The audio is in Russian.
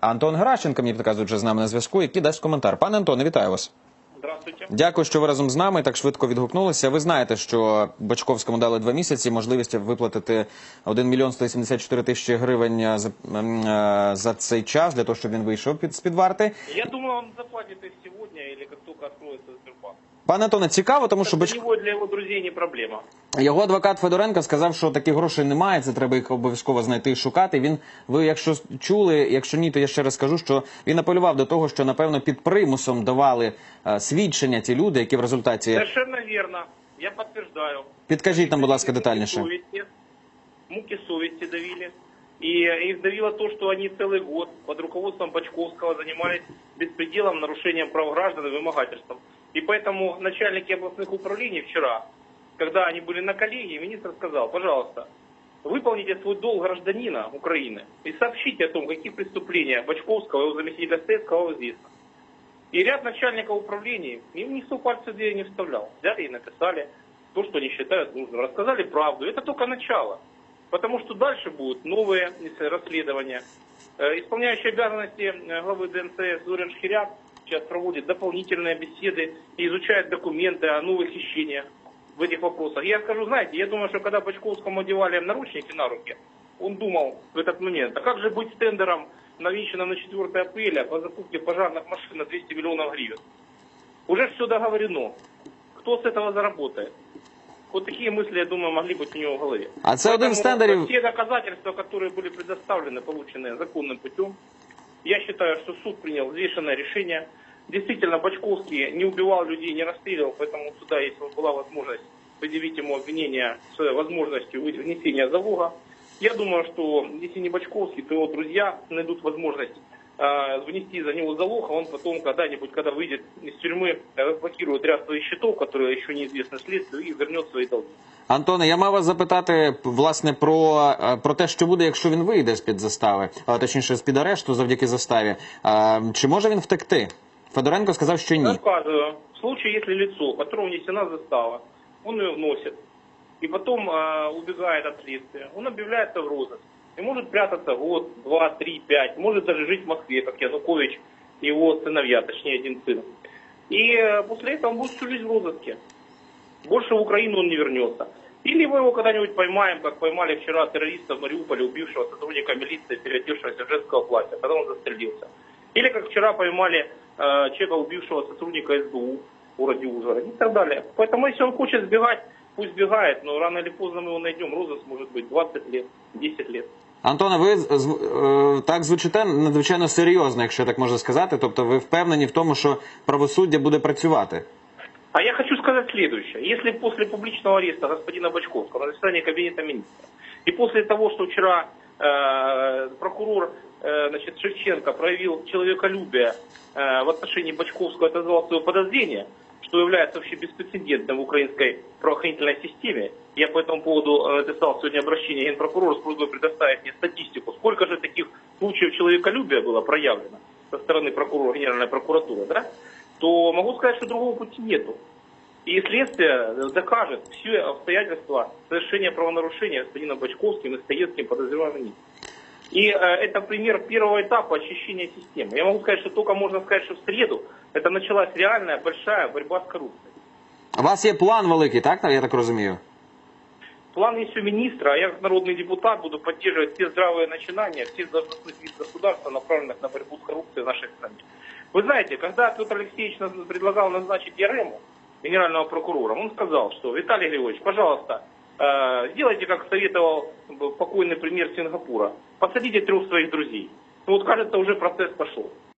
Антон Геращенко, мені підказують, вже з нами на зв'язку, який дасть коментар. Пане Антоне, вітаю вас. Здравствуйте. Дякую, що ви разом з нами так швидко відгукнулися. Ви знаєте, що Бачковському дали два місяці можливість виплатити 1 мільйон 174 тисячі гривень за, ем, е, за цей час для того, щоб він вийшов під з під варти. Я думаю, он заплатит и сегодня, или как только откроется Сбербанк. Пане Антоне, цікаво, тому що Бач... него для его друзей не проблема. його адвокат Федоренко сказав, що таких грошей немає. Це треба їх обов'язково знайти і шукати. Він ви, якщо чули, якщо ні, то я ще раз скажу, що він апелював до того, що напевно під примусом давали е, свідчення ті люди, які в результаті Совершенно верно. Я подтверждаю. підкажіть нам, будь ласка, Муки детальніше. совести, Муки совести давили. И их давило то, что они целый год под руководством Бачковского занимались беспределом, нарушением прав граждан и вымогательством. И поэтому начальники областных управлений вчера, когда они были на коллегии, министр сказал, пожалуйста, выполните свой долг гражданина Украины и сообщите о том, какие преступления Бачковского и его заместителя Стецкого известно. И ряд начальников управлений им никто пальцы в дверь не вставлял. Взяли и написали то, что они считают нужным. Рассказали правду. Это только начало. Потому что дальше будут новые расследования. Э, Исполняющий обязанности э, главы ДНЦ Зорин Шхиряк сейчас проводит дополнительные беседы и изучает документы о новых хищениях в этих вопросах. Я скажу, знаете, я думаю, что когда Бачковскому одевали наручники на руки, он думал в этот момент, а как же быть тендером, навеченным на 4 апреля по закупке пожарных машин на 200 миллионов гривен? Уже все договорено. Кто с этого заработает? Вот такие мысли, я думаю, могли быть у него в голове. А це один з тендерів. Те доказательства, которые были предоставлены, полученные законным путем, я считаю, что суд принял взвешенное решение. Действительно, Бачковский не убивал людей, не расстреливал, поэтому суда, если бы была возможность предъявить ему обвинение с возможностью внесения залога, я думаю, что если не Бачковский, то его друзья найдут возможность внести за него залог, а он потом когда-нибудь, когда выйдет из тюрьмы, э, разблокирует ряд своих счетов, которые еще неизвестны следствию, и вернет свои долги. Антоне, я мав вас запитати власне про, е, про те, що буде, якщо він вийде з під застави, а точніше з під арешту завдяки заставі. А, чи може він втекти? Федоренко сказав, що ні. Рассказываю. В случае, если лицо, которому внесена застава, он ее вносит, и потом э, убегает от следствия, он объявляется в розыск. И может прятаться год, два, три, пять, может даже жить в Москве, как Янукович его сыновья, точнее один сын. И э, после этого он будет всю жизнь в розыске. Больше в Украину он не вернется. Или мы его когда-нибудь поймаем, как поймали вчера террориста в Мариуполе, убившего сотрудника милиции, переодевшегося в женского платья, когда он застрелился. Или как вчера поймали э, человека, убившего сотрудника СБУ в городе Ужгород и так далее. Поэтому если он хочет сбегать, пусть сбегает, но рано или поздно мы его найдем. Розыск может быть 20 лет, 10 лет. Антоне, ви з- з- е, так звучите надзвичайно серйозно, якщо так можна сказати. Тобто, ви впевнені в тому, що правосуддя буде працювати. А я хочу сказать следующее. Если после публичного ареста господина Бачковского на заседании Кабинета министров и после того, что вчера э, прокурор э, значит, Шевченко проявил человеколюбие э, в отношении Бачковского, это назвал свое подозрение, что является вообще беспрецедентным в украинской правоохранительной системе. Я по этому поводу э, написал сегодня обращение генпрокурору с просьбой предоставить мне статистику. Сколько же таких случаев человеколюбия было проявлено со стороны прокурора, Генеральной прокуратуры, да? то могу сказать, что другого пути нету. И следствие докажет все обстоятельства совершения правонарушения господина Бачковским и Стоецким подозреваемым. И э, это пример первого этапа очищения системы. Я могу сказать, что только можно сказать, что в среду это началась реальная большая борьба с коррупцией. У вас є план великий, так? Я так розумію. План есть у министра, а я как народный депутат буду поддерживать все здравые начинания всех должностных лиц государства, направленных на борьбу с коррупцией в нашей стране. Вы знаете, когда Петр Алексеевич предлагал назначить Ярему, генерального прокурора, он сказал, что Виталий Григорьевич, пожалуйста, сделайте, как советовал покойный премьер Сингапура, посадите трех своих друзей. Ну вот, кажется, уже процесс пошел.